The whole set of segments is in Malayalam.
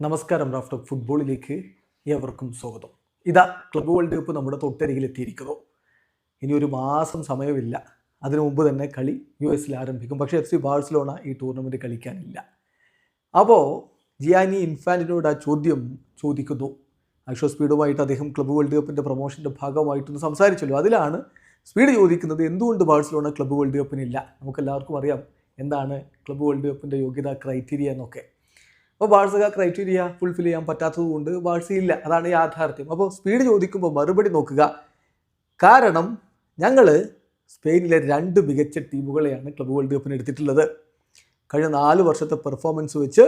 നമസ്കാരം റാഫ്റ്റർ ഫുട്ബോളിലേക്ക് ഏവർക്കും സ്വാഗതം. ഇതാ ക്ലബ് വേൾഡ് കപ്പ് നമ്മുടെ തൊട്ടരികിൽ എത്തിയിരിക്കുന്നു. ഇനി ഒരു മാസം സമയമില്ല. അതിനു മുമ്പ് തന്നെ കളി യു എസിൽ ആരംഭിക്കും. പക്ഷേ എഫ് സി ബാഴ്സലോണ ഈ ടൂർണമെന്റ് കളിക്കാനില്ല. അപ്പോൾ ജിയാനി ഇൻഫാന്റിനോട് ആ ചോദ്യം ചോദിക്കുന്നു. അക്ഷോ സ്പീഡുമായിട്ട് അദ്ദേഹം ക്ലബ് വേൾഡ് കപ്പിന്റെ പ്രൊമോഷന്റെ ഭാഗമായിട്ടൊന്ന് സംസാരിച്ചല്ലോ. അതിലാണ് സ്പീഡ് ചോദിക്കുന്നത് എന്തുകൊണ്ട് ബാഴ്സലോണ ക്ലബ് വേൾഡ് കപ്പിനില്ല? നമുക്കെല്ലാവർക്കും അറിയാം എന്താണ് ക്ലബ് വേൾഡ് കപ്പിന്റെ യോഗ്യതാ ക്രൈറ്റീരിയ എന്നൊക്കെ. അപ്പോൾ ബാഴ്സക ക്രൈറ്റീരിയ ഫുൾഫിൽ ചെയ്യാൻ പറ്റാത്തത് കൊണ്ട് ബാഴ്സ ഇല്ല. അതാണ് യാഥാർത്ഥ്യം. അപ്പോൾ സ്പീഡ് ചോദിക്കുമ്പോൾ മറുപടി നോക്കുക. കാരണം ഞങ്ങൾ സ്പെയിനിലെ രണ്ട് മികച്ച ടീമുകളെയാണ് ക്ലബ് വേൾഡ് കപ്പിന് എടുത്തിട്ടുള്ളത്. കഴിഞ്ഞ നാല് വർഷത്തെ പെർഫോമൻസ് വെച്ച്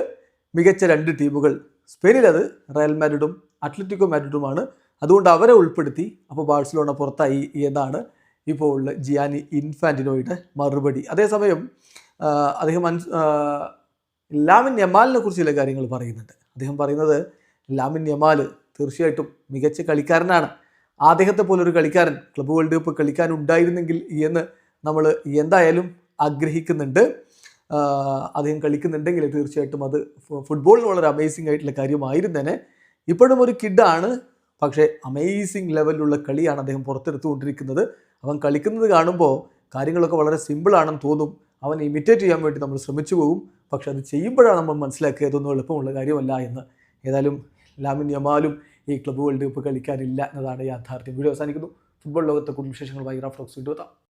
മികച്ച രണ്ട് ടീമുകൾ. സ്പെയിനിലത് റയൽ മാരിഡും അത്ലറ്റിക്കോ മാരിഡുമാണ് അതുകൊണ്ട് അവരെ ഉൾപ്പെടുത്തി അപ്പോൾ ബാഴ്സലോണ പുറത്തായി എന്നാണ് ഇപ്പോൾ ജിയാനി ഇൻഫാന്റിനോയുടെ മറുപടി. അതേസമയം അദ്ദേഹം ലാമിൻ യമാലിനെ കുറിച്ച് ചില കാര്യങ്ങൾ പറയുന്നുണ്ട്. അദ്ദേഹം പറയുന്നത് ലാമിൻ യമാൽ തീർച്ചയായിട്ടും മികച്ച കളിക്കാരനാണ്. അദ്ദേഹത്തെ പോലൊരു കളിക്കാരൻ ക്ലബ് വേൾഡ് കപ്പ് കളിക്കാൻ ഉണ്ടായിരുന്നെങ്കിൽ എന്ന് നമ്മൾ എന്തായാലും ആഗ്രഹിക്കുന്നുണ്ട്. അദ്ദേഹം കളിക്കുന്നുണ്ടെങ്കിൽ തീർച്ചയായിട്ടും അത് ഫുട്ബോളിൽ വളരെ അമേസിംഗ് ആയിട്ടുള്ള കാര്യമായിരുന്നേനെ. ഇപ്പോഴും ഒരു കിഡാണ് പക്ഷേ അമേസിംഗ് ലെവലിലുള്ള കളിയാണ് അദ്ദേഹം പുറത്തെടുത്തുകൊണ്ടിരിക്കുന്നത്. അവൻ കളിക്കുന്നത് കാണുമ്പോൾ കാര്യങ്ങളൊക്കെ വളരെ സിമ്പിളാണെന്ന് തോന്നും. അവൻ ഇമിറ്റേറ്റ് ചെയ്യാൻ വേണ്ടി നമ്മൾ ശ്രമിച്ചു പോകും. പക്ഷെ അത് ചെയ്യുമ്പോഴാണ് നമ്മൾ മനസ്സിലാക്കുക ഇതൊന്നും എളുപ്പമുള്ള കാര്യമല്ല എന്ന്. ഏതായാലും ലാമിൻ യമാലും ഈ ക്ലബ് വേൾഡ് കപ്പ് കളിക്കാനില്ല എന്നതാണ് യാഥാർത്ഥ്യം. വീഡിയോ അവസാനിക്കുന്നു. ഫുട്ബോൾ ലോകത്തെ കൂടുതൽ വിശേഷങ്ങൾ റാഫ്റ്റോക്സ് വീണ്ടും